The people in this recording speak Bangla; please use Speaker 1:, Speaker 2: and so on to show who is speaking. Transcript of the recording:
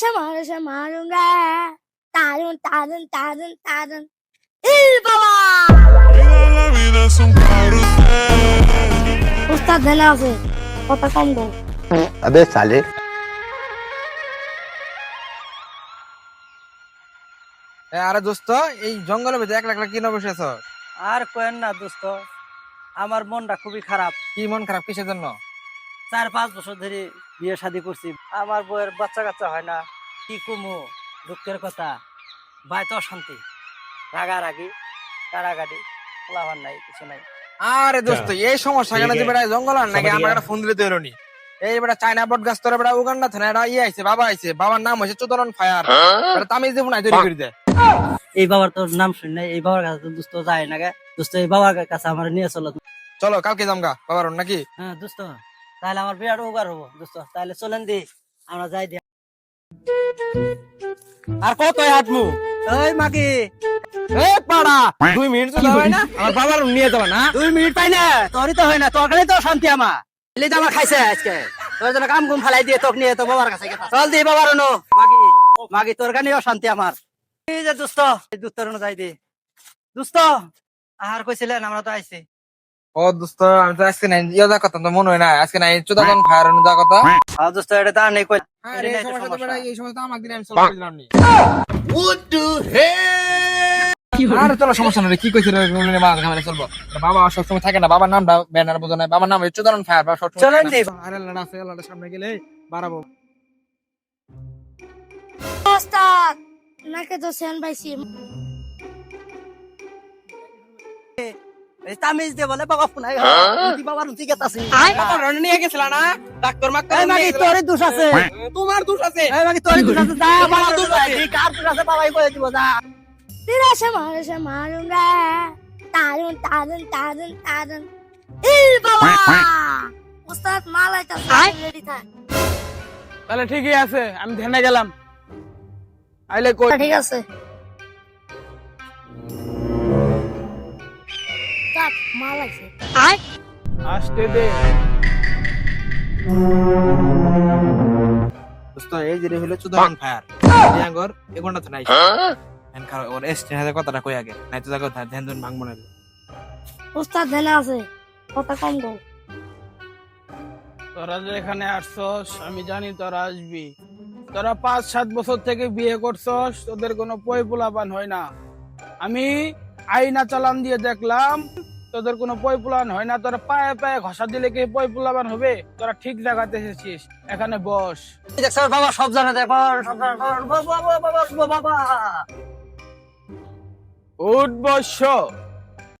Speaker 1: Marasha, আরে দোস্ত এই জঙ্গলের ভিতরে একলা একলা কি না বসে
Speaker 2: আর কেন না দোস্ত আমার মনটা খুবই খারাপ।
Speaker 1: কি মন খারাপ কিসের জন্য?
Speaker 2: চার পাঁচ বছর ধরে বিয়ে শাদী করছি। আমার বউয়ের বাচ্চা কাচ্চা হয় না। কি কুমু? দুঃখের কথা। ভাই তো অশান্তি। রাগারাগি কারাগাড়ি লাভার নাই কিছু নাই।
Speaker 1: আরে দোস্ত এই সমস্যা কেন বেটা জঙ্গল আর নাকি আমার একটা ফোন দিলে তো এরোনি? এই বেটা চায়না বট গাছ তোরা বেটা উগান্ডা থানা এটা ইয়ে আইছে বাবা আইছে। বাবার নাম হয়েছে চোদরন ফায়ার। তামিজ দেবো না তৈরি করে দে।
Speaker 2: এই বাবার তোর নাম শুনি নাই এই বাবার কাছে তো দুস্থ যায় না গে। দুস্থ এই বাবার কাছে আমার নিয়ে চলো।
Speaker 1: চলো কালকে যামগা বাবার নাকি?
Speaker 2: হ্যাঁ দুস্থ তাহলে আমার বিরাট উপকার হব দুস্থ তাহলে চলেন দি আমরা যাই দি।
Speaker 1: আর কত হাটমু?
Speaker 2: ওই মাগি
Speaker 1: এ পাড়া। দুই মিনিট চলে যাবে না? আমার বাবার নিয়ে যাবে না?
Speaker 2: দুই মিনিট পাই না? তোরই তো হয় না তোর তো শান্তি আমার। এলি তো আমার খাইছে আজকে। তোর জন্য কাম গুম ফেলাই দিয়ে তোকে নিয়ে তো বাবার কাছে চল দি বাবার নো মাগি মাগি তোর কানেও শান্তি আমার। এই যে দুস্থ এই দুস্থর নো যাই দি। দুস্থ আহার কইছিলেন আমরা তো আইছি।
Speaker 1: ও দোস্ত আমি তো আজকে নাই ইয়ে যা কথা তো মনে হয় না আজকে নাই চোদরন ফায়ার যা কথা।
Speaker 2: আর দুস্থ এটা তো আর নেই কই
Speaker 1: আরে
Speaker 2: এটাই
Speaker 1: এই
Speaker 2: তো
Speaker 1: সমস্যা তো
Speaker 2: সমস্যা।
Speaker 1: এই সমস্যা তো আমাকে দিন আমি সলভ করে দিলাম নি। আরে চলো সমস্যা নেই কি কইছিল মা খামারে চলবো। বাবা সবসময় থাকে না বাবার নামটা ব্যানার বোঝা নাই বাবার নাম হচ্ছে চোদরন ফায়ার বাবা সবসময়
Speaker 2: চলেন
Speaker 1: থাকে আরে লড়া আছে লড়া সামনে গেলে বাড়াবো।
Speaker 3: উস্তাদ নাকে তো সেন পাইছি।
Speaker 2: তামিজ দিয়ে বলে বাবা ফোন বাবার রুচি গেতাছি
Speaker 1: বাবার রন নিয়ে গেছিল না? ডাক্তার মাক্তার
Speaker 2: এই মাগি তোরই দোষ আছে।
Speaker 1: তোমার দোষ আছে।
Speaker 2: এই মাগি তোরই দোষ আছে। যা বাবার দোষ
Speaker 1: দোষ
Speaker 2: আছে। কার দোষ আছে? বাবাই কই দিব যা।
Speaker 3: Tira se muere, se muere. Tarun, tarun, tarun, tarun. বাবা! উস্তাদ মালাই রেডি থাক।
Speaker 4: তাহলে ঠিকই আছে আমি ধ্যানে গেলাম। আইলে কই?
Speaker 3: ঠিক আছে। কাট মালাইছে আয়
Speaker 4: আসতে দে
Speaker 1: দোস্ত এই যে হলো চোদরন ফায়ার এই আগর এক ঘণ্টা তো নাই। এন খাও ওর এসটি হাতে কথাটা কই আগে? নাই তো জায়গা ধ্যান ধুন ভাঙবো না
Speaker 3: উস্তাদ ধ্যানে আছে। কথা কম গো
Speaker 4: তোরা যে এখানে আসছস আমি জানি তোরা আসবি। তোরা পাঁচ সাত বছর থেকে বিয়ে করছস তোদের কোনো পয় পোলাপান হয় না। আমি আইনা চালান দিয়ে দেখলাম তোদের কোনো বই পোলান হয় না? তোরা পায়ে পায়ে ঘষা দিলে কি বই পোলাবান হবে? তোরা ঠিক জায়গাতে এসেছিস। এখানে বস।
Speaker 2: বাবা সব জানে দেখ বাবা বাবা বাবা বাবা।
Speaker 4: উঠ বস।